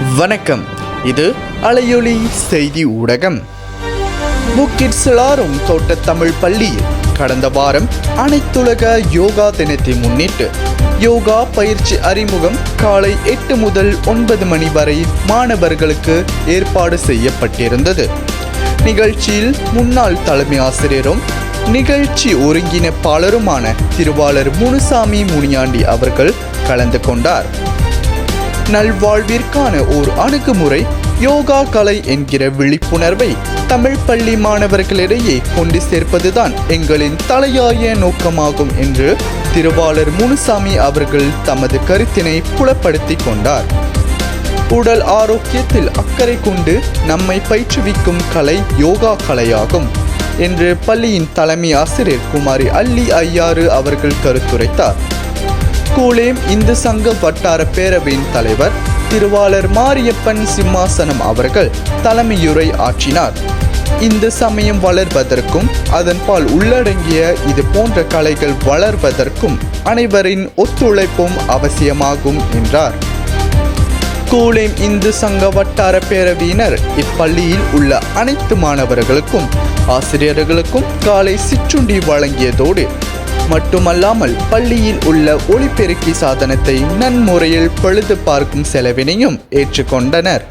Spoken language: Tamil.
வணக்கம். இது அலையொலி செய்தி ஊடகம். புக்கிட் சிலாரும் தோட்ட தமிழ் பள்ளியில் கடந்த வாரம் அனைத்துலக யோகா தினத்தை முன்னிட்டு யோகா பயிற்சி அறிமுகம் காலை எட்டு முதல் ஒன்பது மணி வரை மாணவர்களுக்கு ஏற்பாடு செய்யப்பட்டிருந்தது. நிகழ்ச்சியில் முன்னாள் தலைமை ஆசிரியரும் நிகழ்ச்சி ஒருங்கிணைப்பாளருமான திருவாளர் முனுசாமி முனியாண்டி அவர்கள் கலந்து கொண்டார். நல்வாழ்விற்கான ஓர் அணுகுமுறை யோகா கலை என்கிற விழிப்புணர்வை தமிழ் பள்ளி மாணவர்களிடையே கொண்டு சேர்ப்பதுதான் எங்களின் தலையாய நோக்கமாகும் என்று திருவாளர் முனுசாமி அவர்கள் தமது கருத்தினை புலப்படுத்திக் கொண்டார். உடல் ஆரோக்கியத்தில் அக்கறை கொண்டு நம்மை பயிற்றுவிக்கும் கலை யோகா கலையாகும் என்று பள்ளியின் தலைமை ஆசிரியர் குமாரி அல்லி ஐயாறு அவர்கள் கருத்துரைத்தார். கூலேம் இந்து சங்க வட்டார பேரவையின் தலைவர் திருவாளர் மாரியப்பன் சிம்மாசனம் அவர்கள் தலைமையுரை ஆற்றினார். இந்து சமயம் வளர்வதற்கும் அதன்பால் உள்ளடங்கிய இது போன்ற கலைகள் வளர்வதற்கும் அனைவரின் ஒத்துழைப்பும் அவசியமாகும் என்றார். கூலேம் இந்து சங்க வட்டார பேரவையினர் இப்பள்ளியில் உள்ள அனைத்து மாணவர்களுக்கும் ஆசிரியர்களுக்கும் காலை சிற்றுண்டி வழங்கியதோடு மட்டுமல்லாமல் பள்ளியில் உள்ள ஒளிபெருக்கி சாதனத்தை நன்முறையில் பழுது பார்க்கும் செலவினையும் ஏற்றுக்கொண்டனர்.